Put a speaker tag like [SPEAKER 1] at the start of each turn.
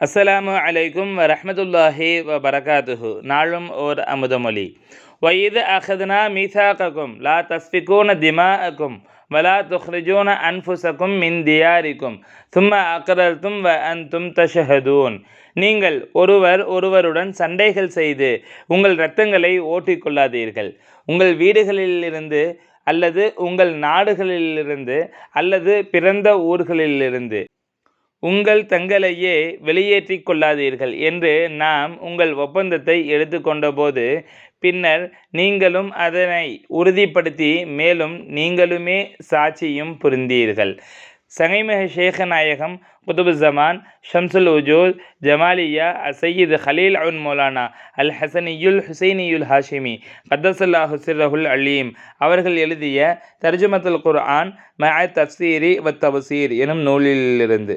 [SPEAKER 1] அஸ்ஸலாமு அலைக்கும் வரமத்துல்லாஹி வ பரகாத்துஹு நாளும் ஓர் அமுதமொழி வயது அஹதுனா மீசாக்கும் லா தஸ்ஃபிகூன திமாஅக்கும் வலா துஹ்ரிஜூன அன்ஃபுசக்கும் மின் தியாரிக்கும் சும்ம அக்ரல்தும் வ அன்தும் தஷஹதூன் நீங்கள் ஒருவர் ஒருவருடன் சண்டைகள் செய்து உங்கள் இரத்தங்களை ஓட்டிக்கொள்ளாதீர்கள் உங்கள் வீடுகளிலிருந்து அல்லது உங்கள் நாடுகளிலிருந்து அல்லது பிறந்த ஊர்களிலிருந்து உங்கள் தங்களையே வெளியேற்றிக் கொள்ளாதீர்கள் என்று நாம் உங்கள் ஒப்பந்தத்தை எடுத்துக்கொண்டபோது பின்னர் நீங்களும் அதனை உறுதிப்படுத்தி மேலும் நீங்களுமே சாட்சியும் புரிந்தீர்கள். சங்கைமிக ஷேகநாயகம் குதுபு ஜமான் ஷம்சுல் உஜூத் ஜமாலியா அசையீத் ஹலீல் அவுன் மௌலானா அல் ஹசனியுல் ஹுசைனியுல் ஹாஷிமி கத்தசல்லா ஹுசிரஹுல் அலீம் அவர்கள் எழுதிய தர்ஜுமத்துல் குர்ஆன் மஅ தப்சீரி வ தவசீர் எனும் நூலிலிருந்து.